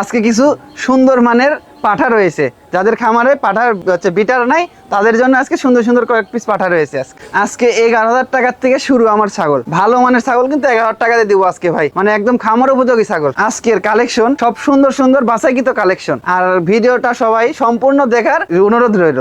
আজকে কিছু সুন্দর মানের পাঠা রয়েছে। যাদের খামারে পাঠার হচ্ছে বিটার নাই, তাদের জন্য আজকে সুন্দর সুন্দর কয়েক পিস পাঠা রয়েছে আজকে। আজকে এগারো হাজার টাকার থেকে শুরু আমার ছাগল। ভালো মানের ছাগল কিন্তু এগারো হাজার দিয়ে দিবো আজকে ভাই। মানে একদম খামার উপযোগী ছাগল। আজকের কালেকশন সব সুন্দর সুন্দর বাছাইকৃত কালেকশন আর ভিডিওটা সবাই সম্পূর্ণ দেখার অনুরোধ রইল।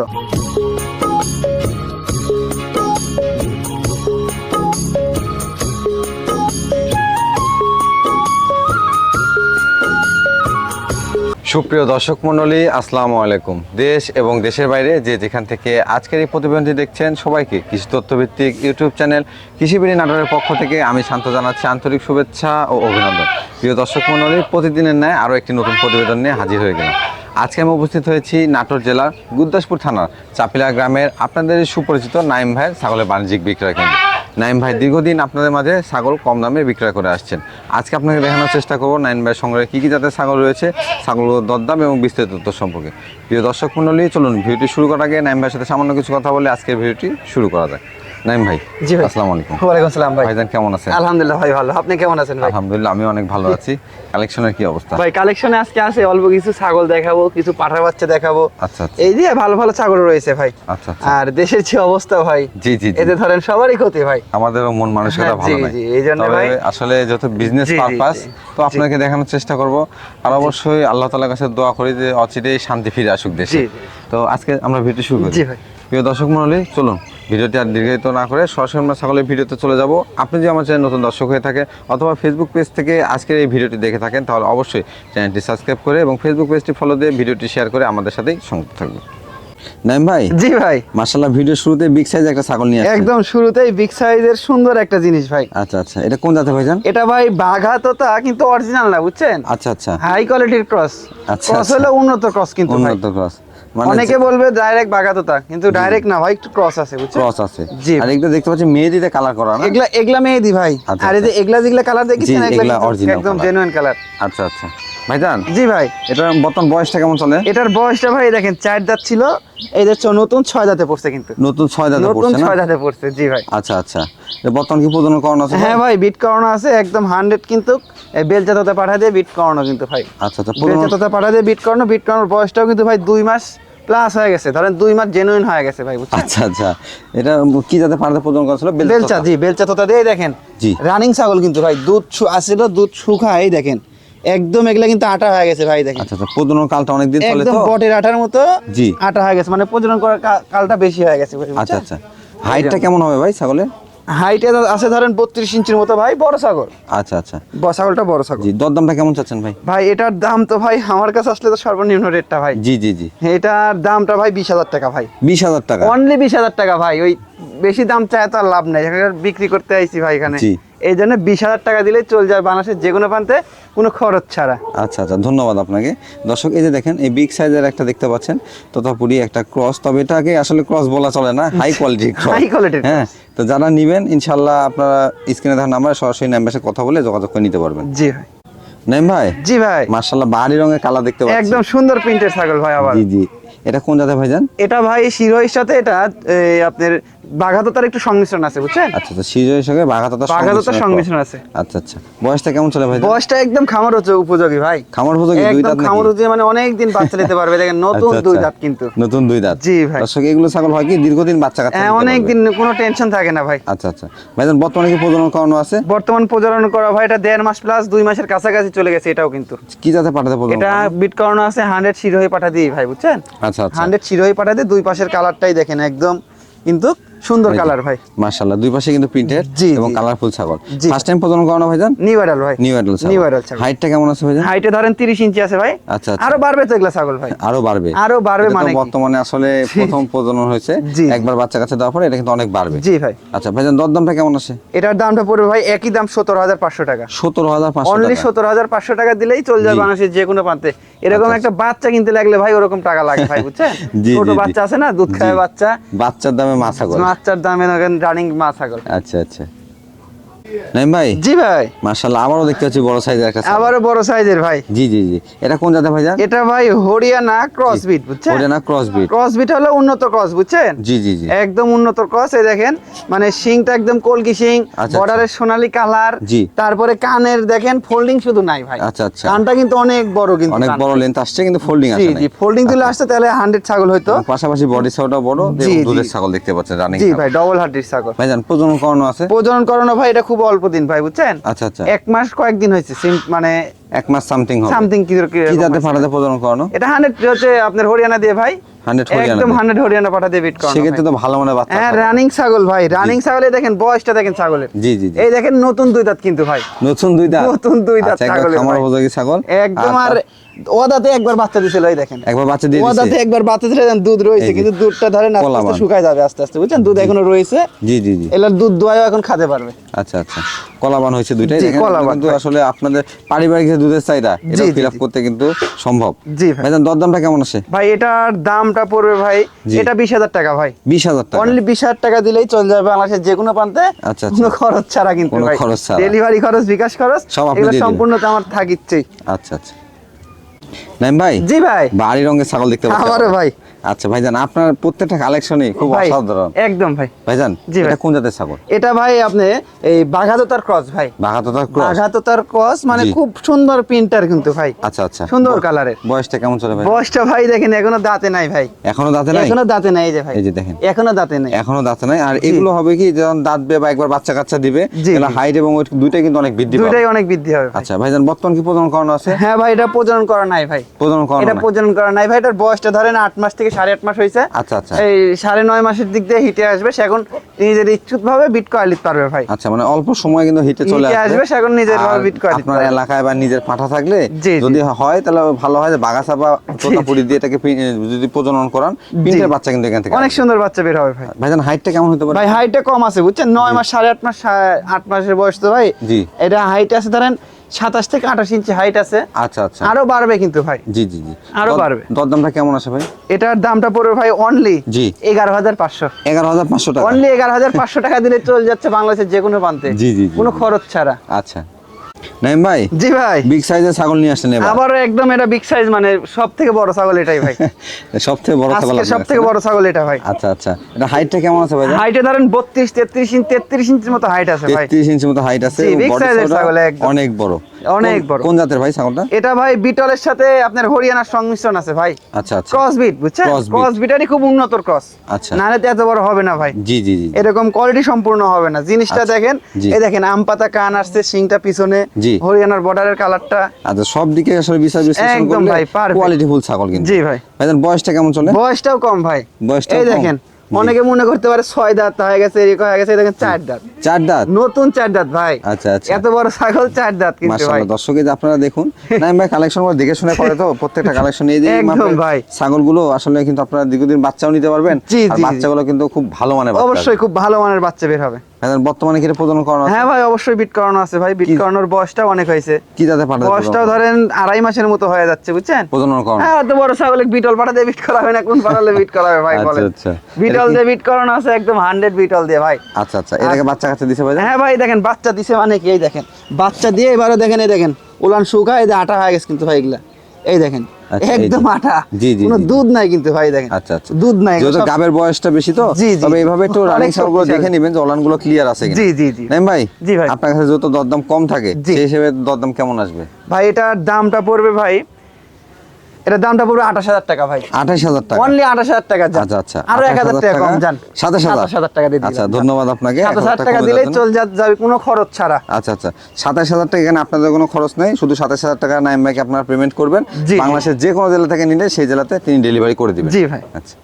সুপ্রিয় দর্শক মণ্ডলী, আসসালামু আলাইকুম। দেশ এবং দেশের বাইরে যে যেখান থেকে আজকের এই প্রতিবেদনটি দেখছেন, সবাইকে কৃষি তথ্যভিত্তিক ইউটিউব চ্যানেল কৃষিবিড়ি নাটোরের পক্ষ থেকে আমি শান্ত জানাচ্ছি আন্তরিক শুভেচ্ছা ও অভিনন্দন। প্রিয় দর্শক মণ্ডলী, প্রতিদিনের ন্যায় আরও একটি নতুন প্রতিবেদন নিয়ে হাজির হয়ে গেলাম। আজকে আমি উপস্থিত হয়েছি নাটোর জেলার গুদ্দাসপুর থানার চাপিলা গ্রামের আপনাদের সুপরিচিত নাইম ভাইয়ের ছাগলের বাণিজ্যিক বিক্রয় কেন্দ্র। নাইম ভাই দীর্ঘদিন আপনাদের মাঝে ছাগল কম দামে বিক্রয় করে আসছেন। আজকে আপনাকে দেখানোর চেষ্টা করব নাইম ভাই সংগ্রহে কী কী জাতের ছাগল রয়েছে, ছাগলগুলোর দরদাম এবং বিস্তৃত তথ্য সম্পর্কে। প্রিয় দর্শক মণ্ডলী, চলুন ভিডিওটি শুরু করার আগে নাইম ভাইয়ের সাথে সামান্য কিছু কথা বলে আজকের ভিডিওটি শুরু করা যায় নাইম ভাই জি ভাই। আসসালামু আলাইকুম। ওয়ালাইকুম সালাম ভাই। ভাইজান কেমন আছেন? আলহামদুলিল্লাহ ভাই ভালো। আপনি কেমন আছেন ভাই? আলহামদুলিল্লাহ আমি অনেক ভালো আছি। কালেকশনের কি অবস্থা? ভাই কালেকশনে আজকে আছে অল্প কিছু ছাগল দেখাবো কিছু পাঠার বাচ্চা দেখাবো। আচ্ছা আচ্ছা। এই দিয়ে ভালো ভালো ছাগল রয়েছে ভাই। আচ্ছা আচ্ছা। আর দেশের যে অবস্থা ভাই জি জি এতে ধরেন সবারই ক্ষতি ভাই। আমাদেরও মন মানসিকতা হ্যাঁ, ভালো নাই। জি, এই জন্য ভাই- আসলে যত বিজনেস পারপাস তো আপনাকে দেখানোর চেষ্টা করব। আর অবশ্যই আল্লাহ তাআলার কাছে দোয়া করি যে অচিরেই শান্তি ফিরে আসুক দেশে। তো আজকে আমরা ভিডিও শুরু করি। জি ভাই। প্রিয় দর্শক মন্ডলী, চলুন ভিডিওটি আর দীর্ঘায়িত না করে সরাসরি আমরা সকলের ভিডিওতে চলে যাব। আপনি যদি আমার চ্যানেল নতুন দর্শক হয়ে থাকে অথবা ফেসবুক পেজ থেকে আজকের এই ভিডিওটি দেখে থাকেন, তাহলে অবশ্যই চ্যানেলটি সাবস্ক্রাইব করে এবং ফেসবুক পেজটি ফলো দিয়ে ভিডিওটি শেয়ার করে আমাদের সাথেই সংযুক্ত থাকবে নাইম ভাই? জি ভাই। মার্শাল্লাহ ভিডিও শুরুতে বিগ সাইজ একটা ছাগল নিয়ে আসছেন। একদম শুরুতেই বিগ সাইজের সুন্দর একটা জিনিস ভাই। আচ্ছা আচ্ছা এটা কোন জাতের ভাইজান? এটা ভাই বাঘা তোতা কিন্তু অরিজিনাল না বুঝছেন? আচ্ছা আচ্ছা। হাই কোয়ালিটির ক্রস আচ্ছা, ক্রস আচ্ছা। হলো উন্নত ক্রস কিন্তু উন্নত ক্রস মানে অনেকে বলবে ডাইরেক্ট বাঘা তোতা কিন্তু ডাইরেক্ট না ভাই একটু ক্রস আছে বুঝছেন? ক্রস আছে। জি। আর এগুলো দেখতে পাচ্ছি মেহেদিতে কালার করা না? এগুলা এগুলা মেহেদি ভাই। আচ্ছা, আর এই যে এগুলা যেগুলা কালার দেখেছেন এগুলা একদম। জেনুইন কালার আচ্ছা আচ্ছা। ভাইজান? জি ভাই। এটা বর্তমান বয়সটা কেমন চলে? এটার বয়সটা ভাই দেখেন চার দাঁত ছিল এই চ- নতুন ছয় দাঁতে পড়ছে কিন্তু। নতুন ছয় নতুন পড়ছে না? ছয় দাঁতে পড়ছে জি ভাই। আচ্ছা আচ্ছা। বর্তমান কি প্রজনন করানো আছে হ্যাঁ ভাই? বিট করানো আছে একদম হান্ড্রেড কিন্তু এই বেলচাতাতে পাঠা দিয়ে বিট করানো কিন্তু ভাই। আচ্ছা আচ্ছা বেলচাতাতে পাঠা দিয়ে বিট করানো বিট করানোর বয়সটাও কিন্তু ভাই দুই মাস প্লাস হয়ে গেছে। ধরেন দুই মাস জেনুইন হয়ে গেছে ভাই আচ্ছা আচ্ছা। এটা কি জাতে পাড়াতে প্রজনন করা ছিল? বেলচা জি বেলচা তোতা দিয়ে দেখেন জি। রানিং ছাগল কিন্তু ভাই দুধ আসছিল দুধ শুকায় এই দেখেন। একদম এগুলা কিন্তু আটা হয়ে গেছে ভাই দেখেন। আচ্ছা প্রজনন কালটা অনেক দিন চলে একদম বটের আটার মতো জি। আটা হয়ে গেছে। মানে প্রজনন করার কালটা বেশি হয়ে গেছে ভাই, আচ্ছা আচ্ছা। হাইটটা কেমন হবে ভাই ছাগলের? হাইটে আছে ধরেন বত্রিশ ইঞ্চির মতো ভাই বড় ছাগল। আচ্ছা আচ্ছা। ব- ছাগলটা বড় ছাগল। জি দরদামটা কেমন চাচ্ছেন ভাই? ভাই এটার দাম তো ভাই আমার কাছে আসলে তো সর্বনিম্ন রেটটা ভাই। জি জি জি। এটার দামটা ভাই বিশ হাজার টাকা ভাই। বিশ হাজার টাকা? অনলি বিশ হাজার টাকা ভাই ওই বেশি দাম চায় তো আর লাভ নাই এখানে বিক্রি করতে আইছি ভাই এখানে। জি। এই জন্য বিশ হাজার টাকা দিলে চলে যায় বাংলাদেশের যে কোনো প্রান্তে কোনো খরচ ছাড়া। আচ্ছা আচ্ছা ধন্যবাদ আপনাকে। দর্শক এই যে দেখেন এই বিগ সাইজের একটা দেখতে পাচ্ছেন তথাপুরি একটা ক্রস তবে এটাকে আসলে ক্রস বলা চলে না হাই কোয়ালিটি হাই র হ্যাঁ তো যারা নিবেন ইনশাল্লাহ আপনারা স্ক্রিনে দেখার নাম্বার সরাসরি নাম্বার সাথে কথা বলে যোগাযোগ করে নিতে পারবেন। জি ভাই। নাইম ভাই? জি ভাই। মার্শাল্লাহ বাহারি রঙের কালার দেখতে পাচ্ছি। একদম সুন্দর প্রিন্টের ছাগল ভাই আবার। জি জি। এটা কোন জাতের ভাইজান এটা ভাই শিরোহির সাথে এটা আপনার বাঘাততার একটু সংমিশ্রণ আছে বুঝছেন? আচ্ছা আচ্ছা সঙ্গে বাঘাততার সংমিশ্রণ আছে। আচ্ছা আচ্ছা। বয়সটা কেমন চলে ভাই বয়সটা একদম খামার হচ্ছে উপযোগী ভাই। খামার উপযোগী দুই দাঁত খামার উপযোগী মানে অনেক দিন বাচ্চা নিতে পারবে দেখেন নতুন আচ্ছা, দুই আচ্ছা। দাঁত কিন্তু। নতুন দুই দাঁত। জি ভাই। দর্শক এগুলো ছাগল হয় কি? দীর্ঘদিন বাচ্চা কাচ্চা হ্যাঁ অনেক দিন কোনো টেনশন থাকে না ভাই। আচ্ছা আচ্ছা। ভাইজান বর্তমানে কি প্রজনন করানো আছে? বর্তমান প্রজনন করা ভাই এটা দেড় মাস প্লাস দুই মাসের কাছাকাছি চলে গেছে এটাও কিন্তু। কি জাতে পাঠাতে প্রজনন এটা বিট করানো আছে হান্ড্রেড শিরোহী পাঠা দিই ভাই বুঝছেন? আচ্ছা আচ্ছা। হান্ড্রেড শিরোহী পাঠা দিয়ে দুই পাশের কালারটাই দেখেন একদম। কিন্তু সুন্দর কালার ভাই। মাশাআল্লাহ দুই পাশে কিন্তু প্রিন্টেড এবং কালারফুল ছাগল। ফার্স্ট টাইম প্রজনন করানো ভাইজান? নিউ অ্যাডাল ভাই। নিউ ছাগল। নিউ অ্যাডাল ছাগল। হাইটটা কেমন আছে ভাইজান? হাইটে ধরেন তিরিশ ইঞ্চি আছে ভাই। আচ্ছা আচ্ছা। আরও বাড়বে তো এগুলা ছাগল ভাই। আরও বাড়বে। আরও বাড়বে মানে বর্তমানে আসলে প্রথম প্রজনন হয়েছে। একবার বাচ্চা কাছে দেওয়ার পরে এটা কিন্তু অনেক বাড়বে। জি ভাই। আচ্ছা ভাইজান দরদামটা কেমন আছে? এটার দামটা পড়বে ভাই একই দাম সতেরো হাজার পাঁচশো টাকা। সতেরো হাজার পাঁচশো অনলি টাকা। সতেরো হাজার পাঁচশো টাকা দিলেই চলে যাবে। মানুষের যে কোনো প্রান্তে। এরকম আচ্ছা, একটা বাচ্চা কিনতে লাগলে ভাই ওরকম টাকা লাগে ভাই বুঝছেন? ছোট। বাচ্চা আছে না দুধ খায় বাচ্চা। বাচ্চার দামে মাছা করে বাচ্চার দামে রানিং মা ছাগল। আচ্ছা আচ্ছা। নাইম ভাই? জি ভাই। মার্শাল্লাহ আবারও দেখতে পাচ্ছি বড় সাইজের একটা বড় সাইজের ভাই। জি জি জি। এটা কোন জাতের ভাইজান? এটা ভাই হরিয়ানা ক্রস বিট বুঝছেন? Haryana cross breed cross breed হলো উন্নত ক্রস বুঝছেন? জি জি জি। একদম উন্নত ক্রস এই দেখেন। মানে শিংটা একদম কলকি শিং আচ্ছা। বর্ডারের সোনালী কালার জি। তারপরে কানের দেখেন ফোল্ডিং শুধু নাই ভাই। আচ্ছা আচ্ছা। কানটা কিন্তু অনেক বড় কিন্তু অনেক বড় লেন্থ আসছে কিন্তু ফোল্ডিং জি আছে জি ফোল্ডিং তুলে আসছে তাহলে হান্ড্রেড ছাগল হয়তো পাশাপাশি বডি সাউটাও বড় জি, জি। দুধের ছাগল দেখতে পাচ্ছেন রানিং জি ভাই ডবল হার্ডির ছাগল। ভাইজান প্রজনন করানো আছে? প্রজনন করানো ভাই এটা খুব অল্প দিন ভাই বুঝছেন? আচ্ছা আচ্ছা। এক মাস কয়েকদিন হয়েছে সিম- মানে এক মাস সামথিং হবে। সামথিং কি কি ফাটাতে প্রজনন করানো? এটা হান্ড্রেড হচ্ছে আপনার হরিয়ানা দিয়ে ভাই। হান্ড্রেড একদম হরিয়ানা হান্ড্রেড হরিয়ানা পাঠা দিয়ে বিট করানো সেক্ষেত্রে তো ভালো মানে বাচ্চা হ্যাঁ রানিং ছাগল ভাই। রানিং ছাগলে দেখেন বয়সটা দেখেন ছাগলের। জি জি জি। এই দেখেন নতুন দুই দাঁত কিন্তু ভাই। নতুন দুই দাঁত? নতুন দুই দাঁত আচ্ছা, একবার ছাগলের খামার ভাই। উপযোগী ছাগল। একদম আর ও একবার বাচ্চা দিছিল এই দেখেন। একবার বাচ্চা দিয়ে একবার বাচ্চা দিলে দুধ রয়েছে কিন্তু দুধটা ধরেন আস্তে আস্তে শুকায় যাবে আস্তে আস্তে বুঝছেন? দুধ এখনও রয়েছে। জি জি জি। এলার দুধ দোয়াও এখন খেতে পারবে। আচ্ছা আচ্ছা। কলাবান হয়েছে দুইটাই কলাবান কিন্তু আসলে আপনাদের পারিবারিক যে দুধের চাহিদা এটা ফিল আপ করতে কিন্তু সম্ভব। জি ভাই। দর দরদামটা কেমন আছে? ভাই এটার দামটা পড়বে ভাই। এটা বিশ হাজার টাকা ভাই। বিশ হাজার টাকা। অনলি বিশ হাজার টাকা দিলেই চলে যাবে বাংলাদেশের যে কোনো প্রান্তে। আচ্ছা, কোনো খরচ ছাড়া কিন্তু কোনো খরচ ছাড়া। ডেলিভারি খরচ বিকাশ খরচ সব। সম্পূর্ণ আমার থাকিচ্ছেই আচ্ছা আচ্ছা। নাইম ভাই? জি ভাই। বাড়ি রঙের ছাগল দেখতে পাচ্ছি। আমারও ভাই। আচ্ছা ভাইজান আপনার প্রত্যেকটা কালেকশনই খুব অসাধারণ। একদম ভাই। ভাইজান এটা কোন জাতের ছাগল? এটা ভাই আপনি এই বাঘাততার ক্রস ভাই। বাঘাততার ক্রস? বাঘাততার ক্রস মানে খুব সুন্দর প্রিন্টার কিন্তু ভাই। আচ্ছা আচ্ছা। সুন্দর কালারের। বয়সটা কেমন চলে ভাই? বয়সটা ভাই দেখেন এখনও দাঁতে নাই ভাই। এখনও দাঁতে নাই? এখনও দাঁতে নাই এই যে ভাই। এই যে দেখেন। এখনও দাঁতে নাই। এখনও দাঁতে নাই। আর এগুলো হবে কি যখন দাঁতবে বা একবার বাচ্চা কাচ্চা দিবে জি। হাইট এবং ওয়েট দুইটাই কিন্তু অনেক বৃদ্ধি পাবে। দুইটাই অনেক বৃদ্ধি হবে ভাই। আচ্ছা ভাইজান বর্তমান কি প্রজনন করানো আছে? হ্যাঁ ভাই এটা প্রজনন করা নাই ভাই। প্রজনন করানো এটা প্রজনন করা নাই। ভাই এটার বয়সটা ধরেন আট মাস থেকে সাড়ে আট মাস হয়েছে। আচ্ছা আচ্ছা। এই সাড়ে নয় মাসের দিক দিয়ে হিটে আসবে। সে এখন নিজের ভাবে বিট কয়েলিত পারবে ভাই। আচ্ছা মানে অল্প সময় কিন্তু হিটে চলে আসবে, সে এখন নিজের ভাবে বিট করে আপনার এলাকায় বা নিজের পাঠা থাকলে জি, জি। যদি হয় তাহলে ভালো হয় যে বাগাসা বা তোতাপুরি দিয়ে এটাকে যদি প্রজনন করান বাচ্চা কিন্তু এখান থেকে অনেক সুন্দর বাচ্চা বের হবে ভাই। ভাইজান হাইটটা কেমন হতে পারে? ভাই হাইটটা কম আছে বুঝছেন? নয় মাস সাড়ে আট মাস আট মাসের বয়স তো ভাই। জি। এটা হাইট আছে ধরেন সাতাশ থেকে আঠাশ ইঞ্চি হাইট আছে। আচ্ছা আচ্ছা। আরও বাড়বে কিন্তু ভাই। জি জি জি। আরও দর- বাড়বে। দরদামটা কেমন আছে ভাই? এটার দামটা পড়বে ভাই অনলি জি। এগারো হাজার পাঁচশো। এগারো হাজার পাঁচশো টাকা। অনলি এগারো হাজার পাঁচশো টাকা দিলে চলে যাচ্ছে বাংলাদেশের যে কোনো প্রান্তে জি, জি, কোনো খরচ ছাড়া। আচ্ছা। নাইম ভাই? জি ভাই। বিগ সাইজের ছাগল নিয়ে আসলেন এবার। আবারও একদম এটা বিগ সাইজ মানে সব থেকে বড় ছাগল এটাই ভাই। সব থেকে বড় ছাগল আজকে সব থেকে বড় ছাগল এটা ভাই। আচ্ছা আচ্ছা। এটা হাইটটা কেমন আছে ভাই? হাইটে ধরেন বত্রিশ তেত্রিশ ইঞ্চি তেত্রিশ ইঞ্চির মতো হাইট আছে ভাই। তেত্রিশ ইঞ্চি মতো হাইট আছে size ও ছাগল একদম। অনেক বড়। অনেক বড়। কোন জাতের ভাই ছাগলটা? এটা ভাই বিটলের সাথে আপনার হরিয়ানার সংমিশ্রণ আছে ভাই। আচ্ছা আচ্ছা। ক্রস বিট বুঝছেন? ক্রস বিটারই খুব উন্নত ক্রস আচ্ছা। নাহলে তো এত বড় হবে না ভাই। জি জি জি এরকম কোয়ালিটি সম্পূর্ণ হবে না। জিনিসটা আচ্ছা, দেখেন এই দেখেন আম পাতা কান আসছে শিংটা পিছনে। জি। হরিয়ানার বর্ডারের কালারটা আচ্ছা সব দিকে আসলে বিচার বিশ্লেষণ একদম ভাই। কোয়ালিটি ফুল ছাগল কিন্তু। জি ভাই। ভাইজান বয়সটা কেমন চলে? বয়সটাও কম ভাই। বয়সটাও এই দেখেন অনেকে মনে করতে পারে ছয় দাঁত হয়ে গেছে এরকম হয়ে গেছে দেখেন চার দাঁত। চার দাঁত? নতুন চার দাঁত ভাই। আচ্ছা, আচ্ছা। এত বড় ছাগল চার দাঁত কিন্তু ভাই। দর্শক এই আপনারা দেখুন নাইম ভাই কালেকশন করে দেখে শুনে করে তো প্রত্যেকটা কালেকশন এই যে একদম ভাই। ছাগলগুলো আসলে কিন্তু আপনারা দীর্ঘদিন বাচ্চাও নিতে পারবেন আর। বাচ্চাগুলো কিন্তু খুব ভালো মানের বাচ্চা। অবশ্যই খুব ভালো মানের বাচ্চা বের হবে। বর্তমানে কি প্রজনন করানো হ্যাঁ ভাই অবশ্যই বিট করানো আছে ভাই। বিট করানোর বয়সটা অনেক হয়েছে। কি জাতে পাঠাতে বয়সটাও ধরেন আড়াই মাসের মতো হয়ে যাচ্ছে বুঝছেন? প্রজনন করানো। হ্যাঁ এত বড় ছাগলে বিটল পাঠাতে বিট করা হবে না কোন পাঠালে বিট করা হবে ভাই আচ্ছা, বলেন। আচ্ছা। বিটল দিয়ে বিট করানো আছে একদম হান্ড্রেড বিটল দিয়ে ভাই। আচ্ছা আচ্ছা। এটাকে বাচ্চা কাচ্চা দিছে ভাইজান হ্যাঁ ভাই দেখেন বাচ্চা দিছে মানে কি এই দেখেন। বাচ্চা দিয়ে এবারে দেখেন এই দেখেন উলান শুকা এই যে আটা হয়ে গেছে কিন্তু ভাই এগুলা। এই দেখেন আচ্ছা। একদম আটা। জি, জি, কোনো দুধ নাই কিন্তু ভাই দেখেন। আচ্ছা আচ্ছা। দুধ নাই যেহেতু গাবের বয়সটা বেশি তো। তবে এইভাবে একটু রানিং ছাগলগুলো দেখে নেবেন যে ওলানগুলো ক্লিয়ার আছে জি, জি, জি। নাইম ভাই? জি ভাই। আপনার কাছে যত দরদাম কম থাকে। সেই হিসেবে দরদাম কেমন আসবে? ভাই এটার দামটা পড়বে ভাই এটার দামটা পড়বে আঠাশ হাজার টাকা ভাই। আঠাশ হাজার টাকা। অনলি আঠাশ হাজার টাকা আচ্ছা আচ্ছা। আরও এক হাজার টাকা কম যান। সাতাশ হাজার। হাজার টাকা দিয়ে আচ্ছা ধন্যবাদ আপনাকে। সাতাশ হাজার টাকা দিলেই চল যাবে কোনো খরচ ছাড়া। আচ্ছা আচ্ছা। সাতাশ হাজার টাকা এখানে আপনাদের কোনো খরচ নেই। শুধু সাতাশ হাজার টাকা নাইম ভাইকে আপনারা পেমেন্ট করবেন। বাংলাদেশের যে কোনো জেলা থেকে নিলে সেই জেলাতে তিনি ডেলিভারি করে দিবেন। জি ভাই। আচ্ছা।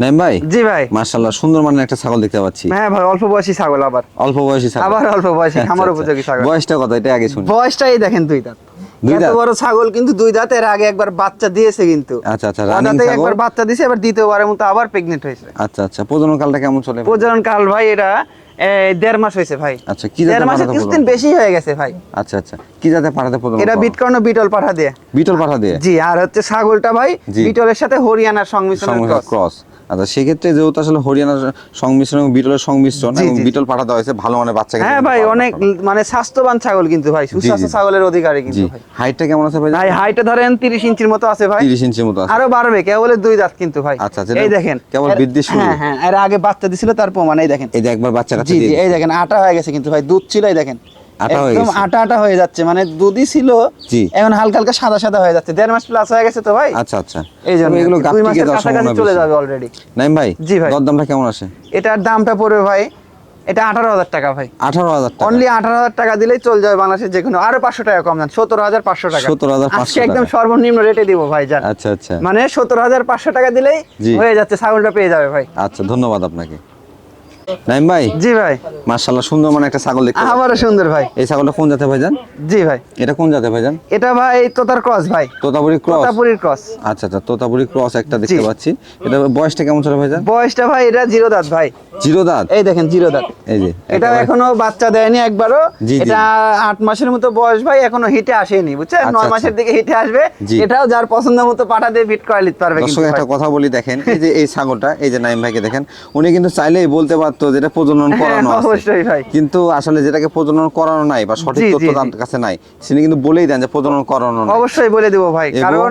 নাইম ভাই? জি ভাই। মার্শাল্লাহ সুন্দর মানের একটা ছাগল দেখতে পাচ্ছি। হ্যাঁ ভাই অল্প বয়সী ছাগল আবার। অল্প বয়সী ছাগল। আবার অল্প বয়সী। আচ্ছা, আমার আচ্ছা। উপযোগী ছাগল। বয়সটা কত? এটা আগে শুনি। বয়সটাই দেখেন দুই দাঁত দুই এত বড় ছাগল কিন্তু দুই দাঁত আগে একবার বাচ্চা দিয়েছে কিন্তু। আচ্ছা আচ্ছা ও রানিং দাঁতে ছাগল? একবার বাচ্চা দিয়েছে এবার দ্বিতীয়বারের মতো আবার প্রেগনেন্ট হয়েছে। আচ্ছা আচ্ছা প্রজনন কালটা কেমন চলে? প্রজনন কাল ভাই এটা দেড় মাস হয়েছে ভাই। আচ্ছা কি দেড় মাসে কিছুদিন বেশি হয়ে গেছে ভাই। আচ্ছা আচ্ছা কি জাতে পাঠাতে প্রজনন এটা করানো? বিটল পাঠা দিয়ে। বিটল পাঠা দিয়ে? জি আর হচ্ছে ছাগলটা ভাই বিটলের সাথে হরিয়ানার সংমিশ্রণ ক্রস আচ্ছা সেক্ষেত্রে যেহেতু আসলে হরিয়ানার সংমিশ্রণ এবং বিটলের সংমিশ্রণ এবং। বিটল পাঠা দেওয়া হয়েছে ভালো মানের বাচ্চা হ্যাঁ ভাই অনেক মানে স্বাস্থ্যবান ছাগল কিন্তু ভাই সুস্বাস্থ্য ছাগলের অধিকারী কিন্তু ভাই। হাইটটা কেমন আছে ভাই? ভাই হাইটে ধরেন তিরিশ ইঞ্চির মতো আছে ভাই। তিরিশ ইঞ্চির মতো আছে। আরও বাড়বে কেবল দুই দাঁত কিন্তু ভাই। আচ্ছা, আচ্ছা, এই দেখেন। কেবল বৃদ্ধি শুরু। হ্যাঁ হ্যাঁ এর আগে বাচ্চা দিছিল তার প্রমাণ এই দেখেন। এই যে একবার বাচ্চা কাছে জি জি এই দেখেন আটা হয়ে গেছে কিন্তু ভাই দুধ ছিল এই দেখেন। আটা হয়ে গেছে। আটা আটা হয়ে যাচ্ছে মানে দুধই ছিল জি। এখন হালকা হালকা সাদা সাদা হয়ে যাচ্ছে। দেড় মাস প্লাস হয়ে গেছে তো ভাই? আচ্ছা আচ্ছা। এই জন্য এগুলো দুই মাসের কাছাকাছি চলে যাবে অলরেডি নাইম ভাই জি ভাই। দরদামটা কেমন আসে এটার দামটা পড়বে ভাই এটা আঠারো হাজার টাকা ভাই। আঠারো হাজার টাকা। অনলি আঠারো হাজার টাকা দিলেই চলে যাবে বাংলাদেশের যে কোনো আরও পাঁচশো টাকা কম দেন সতেরো হাজার পাঁচশো টাকা। 17,500 আজকে একদম সর্বনিম্ন রেটে দিব ভাই জান আচ্ছা আচ্ছা। মানে সতেরো হাজার পাঁচশো টাকা দিলেই হয়ে যাচ্ছে ছাগলটা পেয়ে যাবে ভাই। আচ্ছা ধন্যবাদ আপনাকে। নাইম ভাই? জি ভাই। মার্শাল্লাহ সুন্দর মানে একটা ছাগল দেখতে। আবারও সুন্দর ভাই। এই ছাগলটা কোন জাতে ভাইজান? জি ভাই। এটা কোন জাতে ভাইজান? এটা ভাই তোতার ক্রস ভাই। তোতাপুরি ক্রস? তোতাপুরির ক্রস। আচ্ছা আচ্ছা তোতাপুরি ক্রস একটা দেখতে পাচ্ছি। এটা বয়সটা কেমন চলে ভাইজান? বয়সটা ভাই এটা জিরো দাঁত ভাই। জিরো দাঁত? এই দেখেন জিরো দাঁত। এই যে এটা এখনও বাচ্চা দেয়নি একবারও। এটা আট মাসের মতো বয়স ভাই এখনও হিটে আসেনি বুঝছেন? আচ্ছা, নয় মাসের আচ্ছা। দিকে হিটে আসবে। এটাও যার পছন্দ মতো পাঠা দিয়ে ফিট করে নিতে পারবে দর্শক একটা কথা বলি দেখেন এই যে এই ছাগলটা এই যে নাইম ভাইকে দেখেন উনি কিন্তু চাইলেই বলতে পারতো যেটা প্রজনন হ্যাঁ, করানো আছে। অবশ্যই ভাই। কিন্তু আসলে যেটাকে প্রজনন করানো নাই বা সঠিক তথ্য তার কাছে নাই তিনি কিন্তু বলেই দেন যে প্রজনন করানো অবশ্যই বলে দেবো ভাই কারণ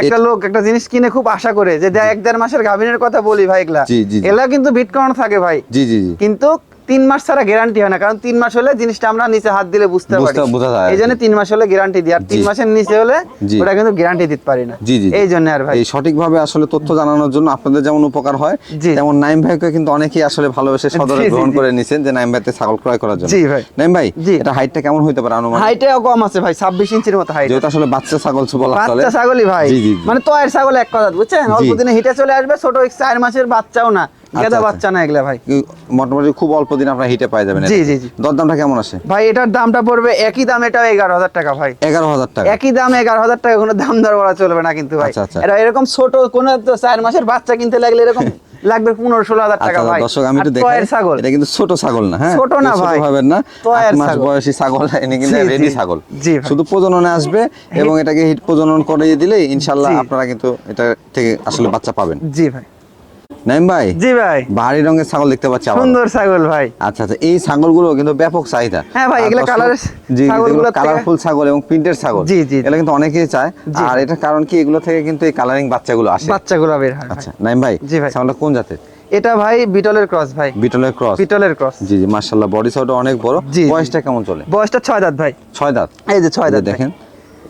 একটা লোক একটা জিনিস কিনে খুব আশা করে যে এক দেড় মাসের গাভিনের কথা বলি ভাই এগুলা। কিন্তু করানো থাকে ভাই। জি জি জি। কিন্তু তিন মাস ছাড়া গ্যারান্টি হয় না কারণ তিন মাস হলে জিনিসটা আমরা নিচে হাত দিলে বুঝতে পারি। আর এই জন্য তিন মাস হলে গ্যারান্টি দিই আর তিন মাসের নিচে হলে ওটা কিন্তু গ্যারান্টি দিতে পারি না। জি, জি। এই জন্য আর ভাই। এই সঠিকভাবে আসলে তথ্য জানানোর জন্য আপনাদের যেমন উপকার হয়। তেমন নাইম ভাইকে কিন্তু অনেকেই আসলে ভালোবেসে সদরে গ্রহণ করে নিছেন যে নাইম ভাইতে ছাগল ক্রয় করার জন্য। জি, ভাই। নাইম ভাই এটা হাইটটা কেমন হইতে পারে অনুমান হাইটেও কম আছে ভাই ছাব্বিশ ইঞ্চির মতো হাইট যেহেতু আসলে বাচ্চা ছাগল বলা চলে বাচ্চা ছাগলই ভাই। মানে তয়ের ছাগল এক কথা বুঝছেন? অল্প দিনে হিটে চলে আসবে ছোট চার মাসের বাচ্চাও না। গেদা আচ্ছা। বাচ্চা না এগুলা ভাই? মোটামুটি খুব অল্প দিন আপনার হিটে পাই যাবেন জি, জি, জি। দরদামটা কেমন আসে ভাই এটার দামটা পড়বে একই দাম এটাও এগারো হাজার টাকা ভাই। এগারো হাজার টাকা। একই দাম এগারো হাজার টাকা কোনো দাম দর বলা চলবে না কিন্তু ভাই। আচ্ছা, আচ্ছা। এটা এরকম ছোট কোন চার মাসের বাচ্চা কিনতে লাগলে এরকম লাগবে পনেরো ষোলো হাজার টাকা আচ্ছা ভাই। দর্শক আমি একটু দেখাই। ছাগল। এটা কিন্তু ছোট ছাগল না হ্যাঁ? ছোট না ভাই। ভাবেন না আট মাস বয়সী ছাগল ইনি কিন্তু রেডি ছাগল। জি শুধু প্রজননে আসবে এবং এটাকে হিট প্রজনন করিয়ে দিলে ইনশাল্লাহ আপনারা কিন্তু এটা থেকে আসলে বাচ্চা পাবেন। জি ভাই। নাইম ভাই? জি ভাই। বাহারি রঙের ছাগল দেখতে পাচ্ছি সুন্দর ছাগল ভাই। আচ্ছা আচ্ছা এই ছাগলগুলো কিন্তু ব্যাপক চাহিদা। হ্যাঁ ভাই, আর এগুলো কালারের জি কালারফুল ছাগল এবং প্রিন্টের ছাগল। জি, জি, কিন্তু অনেকেই চায়। আর এটার কারণ কি? এগুলো থেকে কিন্তু এই কালারিং বাচ্চাগুলো আসে। বাচ্চাগুলো বের হয় আচ্ছা নাইম ভাই জি ভাই। ছাগলটা কোন জাতের? এটা ভাই বিটলের ক্রস ভাই। বিটলের ক্রস। বিটলের ক্রস। জি জি মার্শাল্লাহ বডি সাইজটা অনেক বড়। বয়সটা কেমন চলে? বয়সটা ছয় দাঁত ভাই। ছয় দাঁত। এই যে ছয় এই দাঁত দেখেন।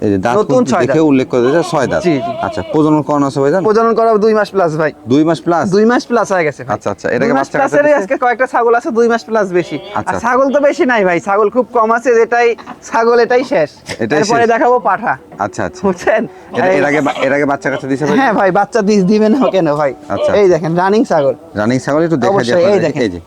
এই যে দাঁত নতুন ছয় দেখে উল্লেখ করে দিয়েছে ছয় দাঁত। আচ্ছা প্রজনন করানো আছে ভাইজান? প্রজনন করা দুই মাস প্লাস ভাই। দুই মাস প্লাস দুই মাস প্লাস হয়ে গেছে আচ্ছা, আচ্ছা, এটাকে মাস কাচ্চা আজকে কয়েকটা ছাগল আছে দুই মাস প্লাস বেশি। আর আচ্ছা। ছাগল তো বেশি নাই ভাই ছাগল খুব কম আছে যেটাই ছাগল এটাই শেষ। এটাই দেখাবো পাঠা। আচ্ছা আচ্ছা। বুঝছেন? এর আগে এর আগে বাচ্চা কাচ্চা দিছে ভাই? হ্যাঁ ভাই বাচ্চা দিস দিবে না কেন ভাই? আচ্ছা। এই দেখেন রানিং ছাগল। রানিং ছাগল একটু দেখা অবশ্যই, এই যায় দেখেন। এই যে।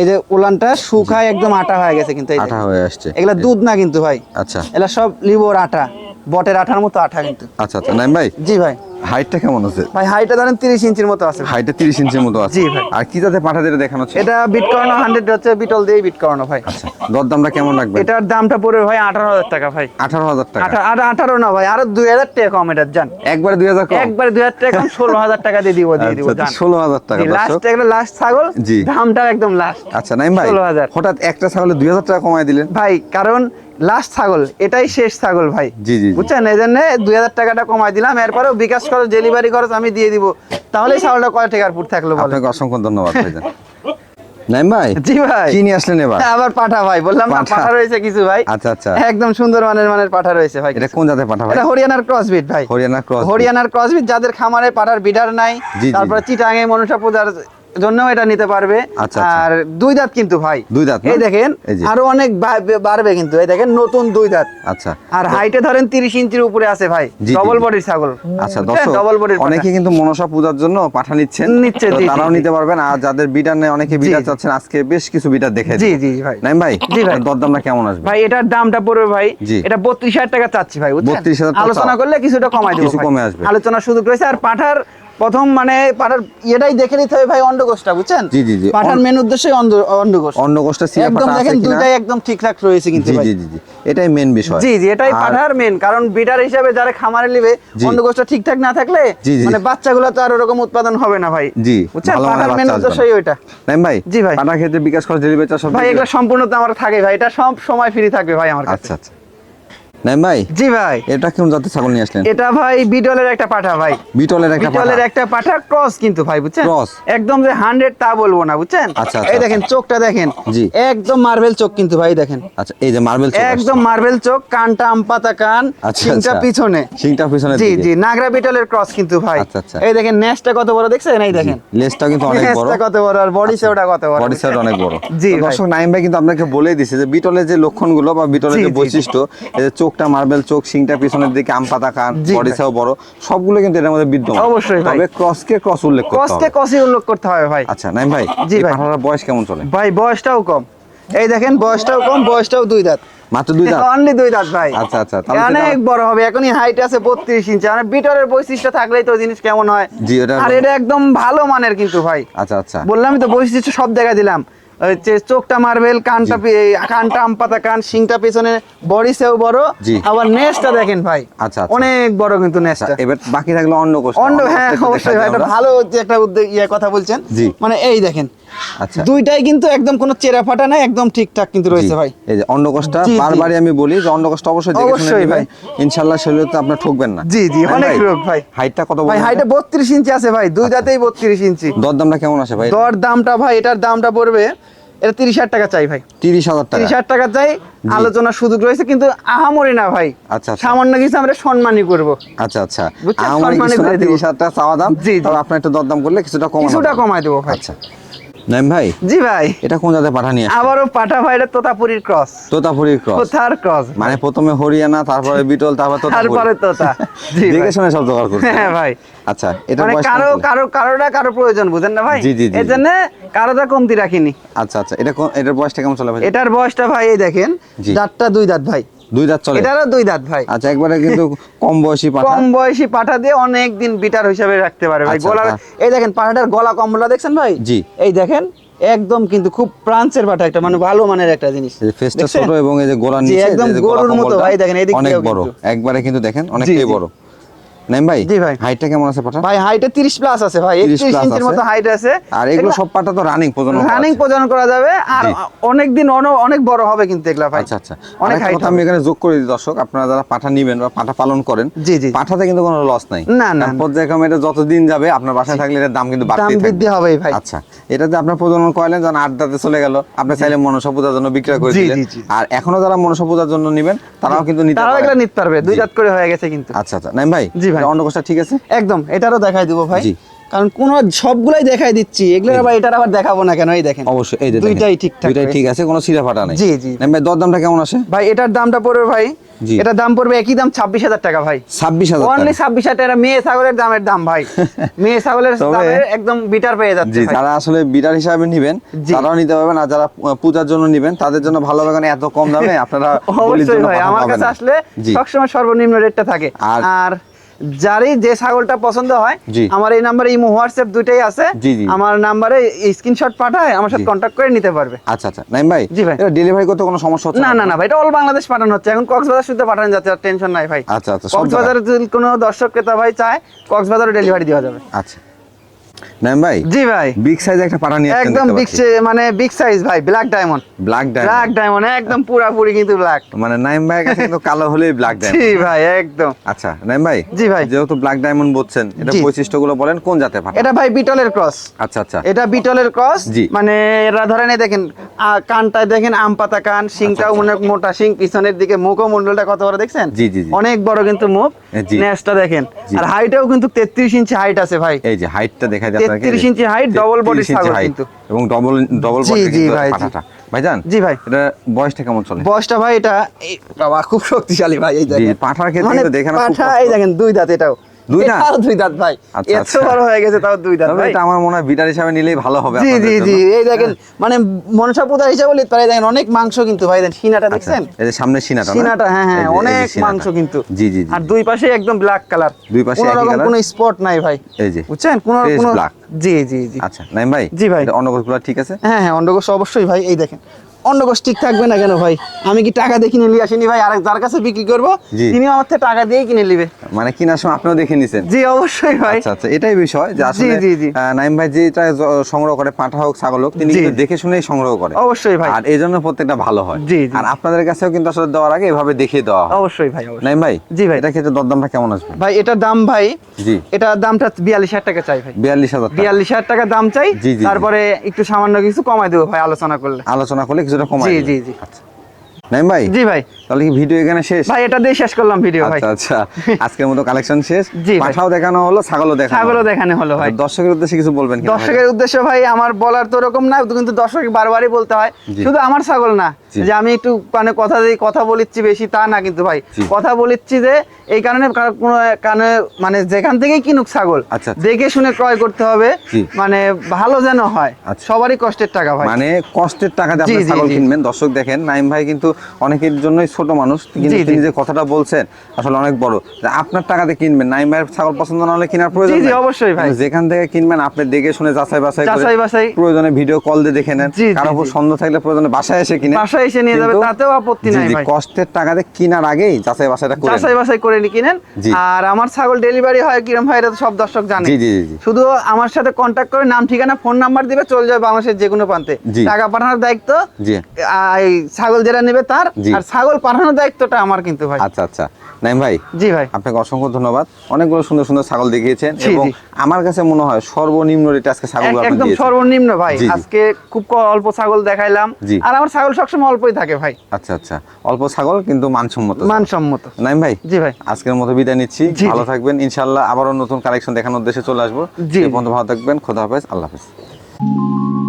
এই যে উলানটা শুকায় একদম আটা হয়ে গেছে কিন্তু এই হয়ে আসছে। এগুলা দুধ না কিন্তু ভাই। আচ্ছা। এগুলা সব লিবোর আটা। বটের আঠার মতো আঠা কিন্তু। আচ্ছা আচ্ছা। নাইম ভাই জি ভাই। হাইটটা কেমন আছে ভাই হাইটটা ধরেন তিরিশ ইঞ্চির মতো আছে। হাইটটা তিরিশ ইঞ্চির মতো আছে। জি ভাই। আর কি যাতে পাঠা দিয়ে দেখানো হচ্ছে? এটা বিট করানো হান্ড্রেড হচ্ছে বিটল দিয়ে বিট করানো ভাই। আচ্ছা দরদামটা কেমন রাখবেন এটার দামটা পড়বে ভাই আঠারো হাজার টাকা ভাই। আঠারো হাজার টাকা। আর আঠা- আঠারো না ভাই আর দুই হাজার টাকা কম এটার জান। একবারে দুই হাজার কম? একবার দুই হাজার টাকা কম ষোলো হাজার টাকা দিয়ে দিব দিয়ে দিব আচ্ছা, ষোলো হাজার টাকা লাস্ট একটা লাস্ট ছাগল জি। দামটা একদম লাস্ট আচ্ছা নাইম ভাই 16,000 হঠাৎ একটা ছাগলে দুই হাজার টাকা কমায় দিলেন? ভাই কারণ লাস্ট ছাগল এটাই শেষ ছাগল ভাই। জি, জি। বুঝছেন? এই জন্য দুই হাজার টাকাটা কমাই দিলাম। এরপরেও বিকাশ খরচ ডেলিভারি খরচ আমি দিয়ে দিব। তাহলে ছাগলটা কয় টাকার ফুট থাকল আপনাকে অসংখ্য ধন্যবাদ ভাইজান। নাইম ভাই জি ভাই। কি নিয়ে আসলেন এবার? আবার পাঠা ভাই বললাম না পাঠা। রয়েছে কিছু ভাই। আচ্ছা আচ্ছা। একদম সুন্দর মানের মানের পাঠা রয়েছে ভাই এটা কোন জাতের পাঠা ভাই? এটা হরিয়ানার ক্রসবিট ভাই। হরিয়ানা ক্রস হরিয়ানার ক্রসবিট যাদের খামারে পাঠার বিডার নাই তারপরে জি। চিটাঙে মনুষা পূজার জন্য এটা নিতে পারবে। আচ্ছা, আচ্ছা। আর দুই দাঁত কিন্তু ভাই। দুই দাঁত? এই দেখেন আরও অনেক বাড়বে কিন্তু। এই দেখেন নতুন দুই দাঁত। আচ্ছা। আর হাইটে ধরেন তিরিশ ইঞ্চির উপরে আছে ভাই। ডবল বডির ছাগল। আচ্ছা ডবল বডির অনেকে কিন্তু মনসা পূজার জন্য পাঠা নিচ্ছেন। নিচ্ছে, জি, তারাও নিতে পারবেন। আর যাদের বিটার নেই অনেকে বিটার চাচ্ছেন আজকে বেশ কিছু বিটার দেখে জি জি ভাই। নাইম ভাই জি ভাই। দরদামটা কেমন আসবে? ভাই এটার দামটা পড়বে ভাই এটা বত্রিশ হাজার টাকা চাচ্ছি ভাই বুঝছেন? 32,000 আলোচনা করলে কিছুটা কমাই দেবো কিছু কমে আসবে। আলোচনা সুযোগ রয়েছে। আর পাঠার প্রথম মানে পাঠার ইয়েটাই দেখে নিতে হবে ভাই অন্ডকোষটা বুঝছেন? জি, জি, জি। পাঠার মেন উদ্দেশ্যই অন্ড- অন্ডকোষ অন্য কোষটা সিরা একদম দেখেন কিনা? দুইটাই একদম ঠিকঠাক রয়েছে কিন্তু জি ভাই। জি জি জি। এটাই মেন বিষয়। জি জি এটাই পাঠার মেন কারণ বিটার হিসাবে যারা খামারে নেবে। অন্ডকোষটা ঠিকঠাক না থাকলে। মানে বাচ্চাগুলো তো আর ওরকম উৎপাদন হবে না ভাই। জি বুঝছেন? পাঠার মেন উদ্দেশ্যই। ওইটা। নাইম ভাই জি ভাই। পাটার ক্ষেত্রে বিকাশ খরচ ডেলিভারি চার্জ সব ভাই এগুলো সম্পূর্ণ তো আমার থাকে ভাই এটা সব সময় ফ্রি থাকবে ভাই আমার কাছে। আচ্ছা আচ্ছা। নাইম ভাই? জি ভাই। এটা জাতের ছাগল নিয়ে আসলেন? এটা ভাই বিটলের একটা পাঠা ভাই। বিটলের একটা বিটলের একটা পাঠা ক্রস কিন্তু ভাই বুঝছেন? Cross? একদম যে হান্ড্রেড তা বলব না বুঝছেন? আচ্ছা, আচ্ছা, এই দেখেন চোখটা দেখেন। জি। একদম মার্বেল চোখ কিন্তু ভাই দেখেন। আচ্ছা এই যে মার্বেল একদম মার্বেল চোখ কানটা আমপাতা কান আচ্ছা, সিংটা আচ্ছা। পিছনে। সিংটা পিছনে জি জি নাগরা বিটলের ক্রস কিন্তু ভাই। আচ্ছা, আচ্ছা। এই দেখেন নেসটা কত বড় দেখছেন? এই দেখেন। কিন্তু অনেক বড়। নেসটা কত বড় আর বডি কত বড়? বডি অনেক বড়। জি দর্শক নাইম ভাই কিন্তু আপনাকে বলে দিছে যে বিটলের যে লক্ষণগুলো বা বিটলের যে। বৈশিষ্ট্য এই যে চোখটা মার্বেল চোখ সিংটা পিছনের দিকে আম পাতা কান জি বডি সবগুলো কিন্তু এর মধ্যে বিদ্যমান। অবশ্যই। তবে ক্রসকে ক্রস উল্লেখ করতে ক্রসকে হবে। ক্রসই উল্লেখ করতে হবে ভাই। আচ্ছা নাইম ভাই জি এই ভাই। পাঠাটার বয়স কেমন চলে? ভাই বয়সটাও কম। এই দেখেন বয়সটাও কম বয়সটাও দুই দাঁত। মাত্র দুই দাঁত? অনলি দুই দাঁত ভাই। আচ্ছা, আচ্ছা, তাহলে অনেক বড় হবে এখনই হাইট আছে বত্রিশ ইঞ্চি মানে বিটরের বৈশিষ্ট্য থাকলেই তো জিনিস কেমন হয়। জি, এটা- আর এটা একদম ভালো মানের কিন্তু ভাই। আচ্ছা আচ্ছা। বললামই তো বৈশিষ্ট্য সব দেখা দিলাম। চোখটা মার্বেল কানটা কানটা আম পাতা কান শিংটা পেছনে বডি সেও বড়। আবার নেসটা দেখেন ভাই। আচ্ছা, আচ্ছা। অনেক বড় কিন্তু আচ্ছা, নেসটা এবার বাকি থাকল অন্য অন্য হ্যাঁ অবশ্যই ভাই এটা ভালো যে একটা উদ্যোগ ইয়ে কথা বলছেন। মানে এই দেখেন আচ্ছা। দুইটাই কিন্তু একদম কোনো চেরা ফাটা নাই একদম ঠিকঠাক কিন্তু রয়েছে ভাই। এই যে জি। বারবারই আমি বলি যে অবশ্যই দেখে শুনে ভাই। ইনশাআল্লাহ আপনি ঠকবেন না। জি, জি, অনেক রোগ ভাই। হাইটটা কত ভাই বললেন? হাইটে বত্রিশ ইঞ্চি আছে ভাই দুই দাঁতেই বত্রিশ ইঞ্চি। দর দামটা কেমন আসে ভাই? দর দামটা ভাই এটার দামটা পড়বে এটা তিরিশ হাজার টাকা চাই ভাই। তিরিশ হাজার টাকা। তিরিশ হাজার টাকা চাই আলোচনার সুযোগ রয়েছে কিন্তু আহামরি না ভাই। আচ্ছা, আচ্ছা। সামান্য কিছু আমরা সম্মানই করব। আচ্ছা আচ্ছা। আমার কিছু না। তিরিশ হাজার টাকা চাওয়া দাম জি, আপনার একটু দরদাম করলে কিছুটা কম কিছুটা কমাই দেবো ভাই। আচ্ছা। নাইম ভাই? জি ভাই। এটা কোন জাতের পাঠা নিয়ে আবারও পাঠা ভাইরা তোতাপুরির ক্রস। তোতাপুরির ক্রস? তোতার ক্রস। মানে প্রথমে হরিয়ানা তারপরে বিটল তারপর তোতাপুরি। তারপরে তোতা। জি দেখে শুনে সব জোগাড় করছে হ্যাঁ ভাই। আচ্ছা এটা মানে কারও কারও কারোটা কারও প্রয়োজন বুঝেন না ভাই? জি, জি, জি, এই জন্য কারোটা কমতি রাখিনি। আচ্ছা আচ্ছা এটা এটার বয়সটা কেমন চলে ভাই? এটার বয়সটা ভাই এই দেখেন। দাঁতটা দুই দাঁত ভাই। দুই দাঁত চলে? এটারও দুই দাঁত ভাই। আচ্ছা একবারে কিন্তু কম বয়সী পাঠা। কম বয়সী পাঠা দিয়ে অনেক দিন বিটার হিসাবে রাখতে পারে ভাই। গলা এই দেখেন পাঠাটার গলা কম্বলটা দেখছেন ভাই? জি। এই দেখেন একদম কিন্তু খুব প্রাঞ্চের পাঠা একটা মানে ভালো মানের একটা জিনিস। এই ফেসটা ছোট এবং এই যে গোড়ার নিচে একদম গরুর মতো ভাই, দেখেন, এদিক অনেক বড়। একবারে কিন্তু দেখেন অনেকটাই বড়। নাইম ভাই জি ভাই। হাইটটা কেমন আছে পাঠা ভাই হাইটে 30 প্লাস আছে ভাই। 31 ইঞ্চির মতো হাইট আছে। আর এগুলো সব পাঠা তো রানিং প্রজনন রানিং প্রজনন করা যাবে। আর অনেক দিন অনেক বড় হবে কিন্তু এগুলা ভাই। আচ্ছা আচ্ছা। অনেক অনেক হাইট আমি এখানে যোগ করে দিই দর্শক আপনারা যারা পাঠা নিবেন বা পাঠা পালন করেন জি, জি। পাঠাতে কিন্তু কোনো লস নাই। না, না, পর্যায়ক্রমে এটা যতদিন যাবে আপনার বাসায় থাকলে এটার দাম কিন্তু দাম বৃদ্ধি থাকবে ভাই। আচ্ছা এটাতে আপনার প্রজনন করালেন যখন আট দাঁতে চলে গেল। আপনি চাইলে মনসা পূজার জন্য বিক্রয় করে দিলেন। আর এখনও যারা মনসা পূজার জন্য নিবেন তারাও কিন্তু নিতে তারাও এগুলা নিতে পারবে। দুই। দাঁত করে হয়ে গেছে কিন্তু। আচ্ছা আচ্ছা। নাইম ভাই জি ভাই। অন্ডকোষটা ঠিক আছে? একদম এটারও দেখাই দিব ভাই। কারণ কোন সবগুলাই দেখাই দিচ্ছি এগুলোর আবার এটার আবার দেখাবো না কেন? এই দেখেন। অবশ্যই এই দুইটাই ঠিকঠাক দুইটাই ঠিক আছে কোনো সিরা ফাটা নাই। জি, জি। ভাই দর দামটা কেমন আসে? ভাই এটার দামটা পড়বে ভাই এটার দাম পড়বে একই দাম ছাব্বিশ হাজার টাকা ভাই। ছাব্বিশ হাজার অনলি। ছাব্বিশ হাজার টাকা মেয়ে ছাগলের দামের দাম ভাই। মেয়ে ছাগলের দামের একদম বিটার পেয়ে যাচ্ছে। যারা আসলে বিটার হিসাবে নিবেন। তারাও নিতে পারবেন আর যারা পূজার জন্য নিবেন তাদের জন্য ভালো হবে কারণ এত কম দামে আপনারা অবশ্যই ভাই আমার কাছে আসলে সবসময় সর্বনিম্ন রেটটা থাকে। আর যারই যে ছাগলটা পছন্দ হয় আমার এই নাম্বারে ইমো হোয়াটসঅ্যাপ দুইটাই আছে। আমার নাম্বারে স্ক্রিনশট পাঠায় আমার সাথে কন্ট্যাক্ট করে নিতে পারবে। আচ্ছা আচ্ছা। নাইম ভাই জি ভাই। ডেলিভারি করতে কোনো সমস্যা হচ্ছে না না? না ভাই এটা অল বাংলাদেশ পাঠানো হচ্ছে। এখন কক্সবাজার শুধু পাঠানো যাচ্ছে আর টেনশন নাই ভাই। আচ্ছা, আচ্ছা, সব কক্সবাজারে যদি কোনো দর্শক ক্রেতা ভাই চায় কক্সবাজারে ডেলিভারি দেওয়া যাবে। আচ্ছা। নাইম ভাই? জি ভাই। বিগ সাইজ একটা নিয়ে একদম বিগ মানে বিগ সাইজ ভাই black diamond black black diamond diamond একদম পুরাপুরি কিন্তু ব্ল্যাক মানে নাইম ভাইয়ের কাছে কিন্তু কালো হলেই ব্ল্যাক ডায়মন্ড জি ভাই একদম। আচ্ছা নাইম ভাই জি ভাই। যেহেতু ব্ল্যাক ডায়মন্ড বলছেন এটা। বৈশিষ্ট্যগুলো বলেন কোন জাতের এটা ভাই বিটলের ক্রস আচ্ছা আচ্ছা। এটা বিটলের ক্রস মানে এরা ধরেন দেখেন কানটায় দেখেন আম পাতা কান শিংটাও আচ্ছা। অনেক মোটা শিং পিছনের দিকে মুখও মন্ডলটা কত বড় দেখছেন? জি, জি। অনেক বড় কিন্তু মুখ। নেসটা দেখেন। আর হাইটও কিন্তু তেত্রিশ ইঞ্চি হাইট আছে ভাই। এই যে হাইটটা দেখা 33 ইঞ্চি body 33 ইঞ্চি ছাগল কিন্তু। এবং ডবল ডবল বডি জি কিন্তু ভাই। পাঠাটা। ভাইজান জি ভাই। এটা বয়সটা কেমন চলে? বয়সটা ভাই এটা বাবা খুব শক্তিশালী ভাই এই দেখেন। পাঠার ক্ষেত্রে দেখেন কিন্তু দেখে না খুব পাঠা এই দেখেন দুই দাঁত এটাও। দুই দাঁত? দুই দাঁত ভাই। আচ্ছা, এত আচ্ছা। বড় হয়ে গেছে তাও দুই দাঁত ভাই। এটা আমার মনে হয় বিটার হিসাবে নিলেই ভালো হবে জি জি জি। এই দেখেন মানে মনসা হিসাবে দেখেন অনেক মাংস কিন্তু ভাই দেখেন সিনাটা আচ্ছা, দেখছেন? এই যে সামনে সিনাটা? সিনাটা হ্যাঁ হ্যাঁ অনেক মাংস কিন্তু। জি জি আর দুই পাশে একদম ব্ল্যাক কালার দুই পাশে একই colour? কোনো স্পট নাই ভাই। এই যে বুঝছেন? কোন কোনো জি জি জি। আচ্ছা নাইম ভাই জি ভাই। অন্নগুলো ঠিক আছে? হ্যাঁ হ্যাঁ অন্ডকোষ অবশ্যই ভাই এই দেখেন। অন্ডকোষ ঠিক থাকবে না কেন ভাই? আমি কি টাকা দিয়ে কিনে নিয়ে আসিনি ভাই? আরেক যার কাছে বিক্রি করব? তিনি আমার থেকে টাকা দিয়েই কিনে নিবে। মানে কিনার সময় আপনিও দেখে নিছেন? জি অবশ্যই ভাই। আচ্ছা আচ্ছা এটাই বিষয় যে আসলে জি, জি। নাইম ভাই যেটা সংগ্রহ করে পাঠা হোক ছাগল হোক তিনি। কিন্তু দেখে শুনেই সংগ্রহ করে। অবশ্যই ভাই। আর এই জন্য প্রত্যেকটা ভালো হয়। জি। আর আপনাদের কাছেও কিন্তু আসলে দেওয়ার আগে এভাবে দেখিয়ে দেওয়া হয়। অবশ্যই ভাই অবশ্যই। নাইম ভাই জি ভাই। এটা ক্ষেত্রে দরদামটা কেমন আসবে? ভাই এটার দাম ভাই জি। এটার দামটা বিয়াল্লিশ হাজার টাকা চাই ভাই। বিয়াল্লিশ হাজার টাকা। বিয়াল্লিশ হাজার টাকা দাম চাই। তারপরে একটু সামান্য কিছু কমাই দেবো ভাই আলোচনা করলে। আলোচনা করলে কিছুটা কমাই জি, জি, জি। আচ্ছা। নাইম ভাই? জি ভাই। তাহলে কি ভিডিও এখানে শেষ? ভাই এটা দিয়ে শেষ করলাম ভিডিও ভাই। আচ্ছা। আচ্ছা আজকের মতো কালেকশন শেষ। পাঠাও দেখানো হলো ছাগলও দেখানো ছাগলও দেখানো হলো ভাই। আচ্ছা, দর্শকের উদ্দেশ্যে কিছু বলবেন দর্শকের উদ্দেশ্য ভাই আমার বলার তো ওরকম না কিন্তু দর্শক বারবারই বলতে হয়। শুধু আমার ছাগল না যে আমি একটু মানে কথা দিয়ে কথা বলিচ্ছি বেশি তা না কিন্তু ভাই। কথা বলিচ্ছি যে এই কারণে কার- কোনো মানে যেখান থেকেই কিনুক ছাগল আচ্ছা, আচ্ছা। দেখে শুনে ক্রয় করতে হবে মানে ভালো যেন হয় আচ্ছা। সবারই কষ্টের টাকা ভাই। মানে কষ্টের টাকা দিয়ে আপনি ছাগল কিনবেন। দর্শক দেখেন নাইম ভাই কিন্তু অনেকের জন্যই ছোট মানুষ কিন্তু। তিনি যে কথাটা বলছেন আসলে অনেক বড়। যে আপনার টাকাতে কিনবেন নাইম ভাইয়ের ছাগল পছন্দ না হলে কেনার প্রয়োজন জি, জি, অবশ্যই ভাই। যেখান থেকে কিনবেন আপনি দেখে শুনে যাচাই বাছাই যাচাই বাছাই। প্রয়োজনে ভিডিও কল দিয়ে দেখে নেন। কারও উপর সন্দেহ থাকলে প্রয়োজনে বাসায় এসে কিনে বাসায় এসে নিয়ে যাবে তাতেও আপত্তি নাই ভাই। কষ্টের টাকাতে কিনার আগেই যাচাই বাছাইটা করে যাচাই বাছাই করে নি কিনেন। আর আমার ছাগল ডেলিভারি হয় কিরম হয় এটা তো সব দর্শক জানে। শুধু আমার সাথে কন্ট্যাক্ট করে নাম ঠিকানা ফোন নাম্বার দিবে চলে যাবে বাংলাদেশের যে কোনো প্রান্তে টাকা পাঠানোর দায়িত্ব ছাগল যেটা নেবে তার। আর ছাগল পাঠানোর দায়িত্বটা আমার কিন্তু ভাই। আচ্ছা আচ্ছা। নাইম ভাই জি ভাই। আপনাকে অসংখ্য ধন্যবাদ। অনেকগুলো সুন্দর সুন্দর ছাগল দেখিয়েছেন এবং আমার কাছে মনে হয় সর্বনিম্ন রেটে আজকে ছাগল একদম সর্বনিম্ন ভাই। আজকে খুব অল্প ছাগল দেখাইলাম। আর আমার ছাগল সবসময় অল্পই থাকে ভাই। আচ্ছা আচ্ছা। অল্প ছাগল কিন্তু মানসম্মত মানসম্মত। নাইম ভাই জি ভাই। আজকের মতো বিদায় নিচ্ছি। ভালো থাকবেন। ইনশাল্লাহ আবারও নতুন কালেকশন দেখানোর উদ্দেশ্যে চলে আসব। জি। পর্যন্ত ভালো থাকবেন। খোদা হাফেজ। আল্লাহ হাফেজ।